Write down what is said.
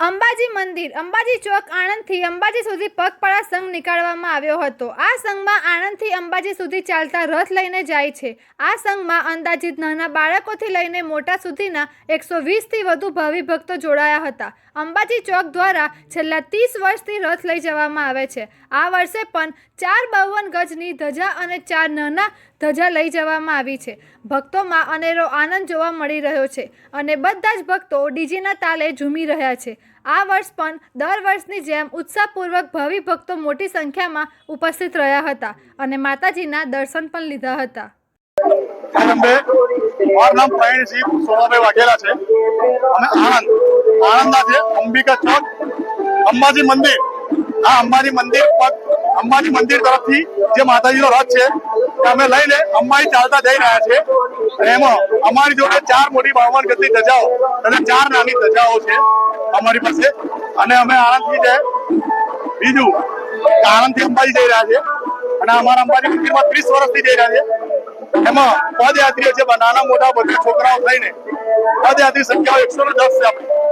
અંબાજી મંદિર, અંબાજી ચોક આણંદથી અંબાજી સુધી પગપાળા સંઘ નીકાળવામાં આવ્યો હતો. આ સંઘમાં આણંદથી અંબાજી સુધી ચાલતા રથ લઈને જાય છે. આ સંઘમાં અંદાજિત નાના બાળકોથી લઈને મોટા સુધીના એકસો વીસથી વધુ ભાવિ ભક્તો જોડાયા હતા. અંબાજી ચોક દ્વારા છેલ્લા ત્રીસ વર્ષથી રથ લઈ જવામાં આવે છે. આ વર્ષે પણ ચાર બાવન ગજની ધજા અને ચાર નાના ધજા લઈ જવામાં આવી છે. ભક્તોમાં અનેરો આનંદ જોવા મળી રહ્યો છે અને બધા જ ભક્તો ડીજીના તાલે ઝૂમી રહ્યા છે. આ વર્ષ પણ દર વર્ષની જેમ ઉત્સાહપૂર્વક ભાવિ ભક્તો મોટી સંખ્યામાં ઉપસ્થિત રહ્યા હતા અને માતાજીના દર્શન પણ લીધા હતા. અંબાજી મંદિર. આ અંબાજી મંદિર અંબાજી મંદિર તરફથી જે માતાજીનો રથ છે, તે અમે લઈને અંબાજી ચાલતા જઈ રહ્યા છે અને એમાં અમારી જોડે ચાર મોટી બાવન ગતિ ધજાઓ અને ચાર નાની ધજાઓ છે અમારી પાસે. અને અમે આણંદથી છે બીજું આણંદથી અંબાજી જઈ રહ્યા છે અને અમારા અંબાજી મંદિરમાં ત્રીસ વર્ષથી જઈ રહ્યા છે એમાં પદયાત્રીઓ છે, નાના મોટા બધા છોકરાઓ થઈને પદયાત્રી સંખ્યાઓ એકસો ને દસ છે આપણી.